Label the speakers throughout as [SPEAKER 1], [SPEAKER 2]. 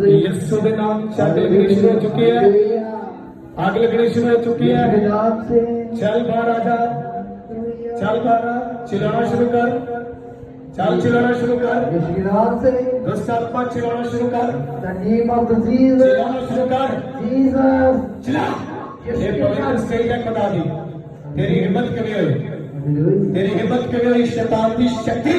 [SPEAKER 1] یہ
[SPEAKER 2] چھوٹے نام چھ گریشن ہو چکی
[SPEAKER 1] ہے
[SPEAKER 2] آگ گریشن ہو چکی ہے چل بار آجا
[SPEAKER 1] چل
[SPEAKER 2] بار چلانا شروع کر چل چلانا شروع کر دس سال پانچ چلانا شروع کر
[SPEAKER 1] چلانا
[SPEAKER 2] شروع کر چلا
[SPEAKER 1] یہ پولیس
[SPEAKER 2] اسٹیج ہے بتا دی
[SPEAKER 1] تیری ہمت
[SPEAKER 2] کبھی
[SPEAKER 1] ہوئی تیری
[SPEAKER 2] ہمت کبھی ہوئی شیطان کی شکتی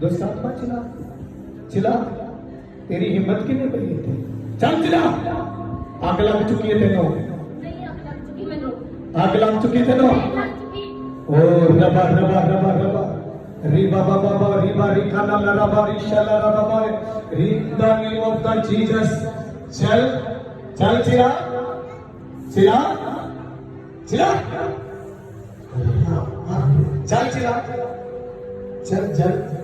[SPEAKER 2] دو سات بار چلا۔ چلا؟ تیری ہمت کی نہیں بڑی تھی چل چلا۔ آگ لگ چکی ہے تینوں۔ آگ لگ چکی تینوں۔ او، ربا ربا ربا ربا۔ ری بابا بابا ری، با، ری کھانا لڑا با، ری شالا لڑا با ری، دا نیم آف دا، جیجس۔ چل۔ چل، چلا۔ چلا۔ چلا۔ چل چلا۔ چل چل۔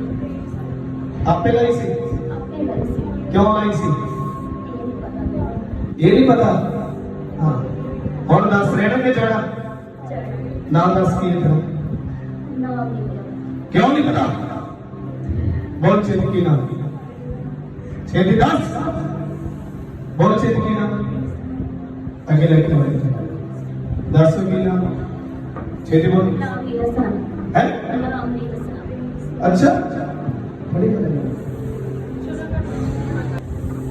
[SPEAKER 2] اپل آئی سی کیوں آئی سی یہ نہیں پتا ہاں ہوں دس رہن جڑا نہ دس کی تھا کیوں نہیں پتا بہت چیت کی نام چھتی دس بہت چند کی نام اگے لکھتے ہوئے دس کی نام چھتی بہت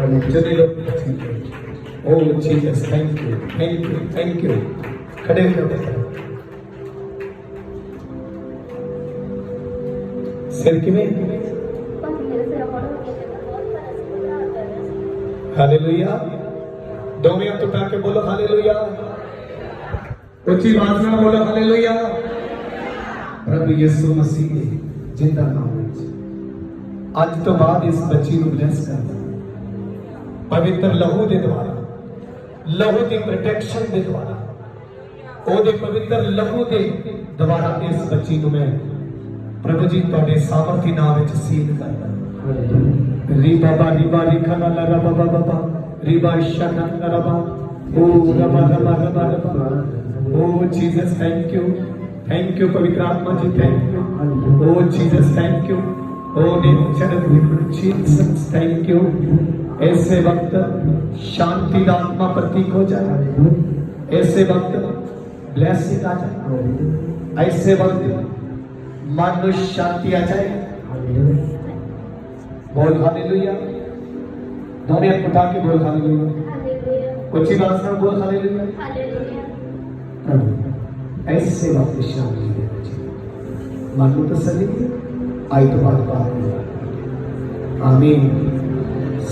[SPEAKER 1] and you turn
[SPEAKER 2] it up to you. Oh Jesus, thank you, thank you, thank you. کھڑے ہو جاؤ بیٹا سر کی میں ہالیلویا دو میں تو اٹھا کے بولو ہالیلویا اونچی آواز میں بولو ہالیلویا رب یسوع مسیح زندہ نام ہے آج تو بعد اس بچی کو بلیس کر دیں پویتر لہو دے دوارا لہو دی پرٹیکشن دے دوارا او دے پویتر لہو دے دوارا اس بچی نو میں پربھو جی تو تواڈے سامرتھی نام اچھ سیل
[SPEAKER 1] کردا
[SPEAKER 2] ری بابا ری بابا ری کھنا لگا بابا بابا ری بابا شکا لگا با
[SPEAKER 1] او ربا ربا ربا ربا او
[SPEAKER 2] Jesus thank you thank you پوتر آتما جی تھینک
[SPEAKER 1] یو او جیسس
[SPEAKER 2] تھینک یو او بھی جیسس تھینک یو ایسے وقت شانتی کا آتما پرتیک ہو جائے۔ ایسے وقت بلیسنگ آ
[SPEAKER 1] جائے۔
[SPEAKER 2] ایسے وقت من شانتی آ جائے۔ بول خانے لویا دونوں ایک اٹھا کے بول خانے
[SPEAKER 3] لویا
[SPEAKER 2] اچھی بات سر بول خانے لویا ایسے وقت شانتی دے من تسلی آئی تو بات بات آمین۔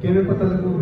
[SPEAKER 2] কেমনে পতা লাগলো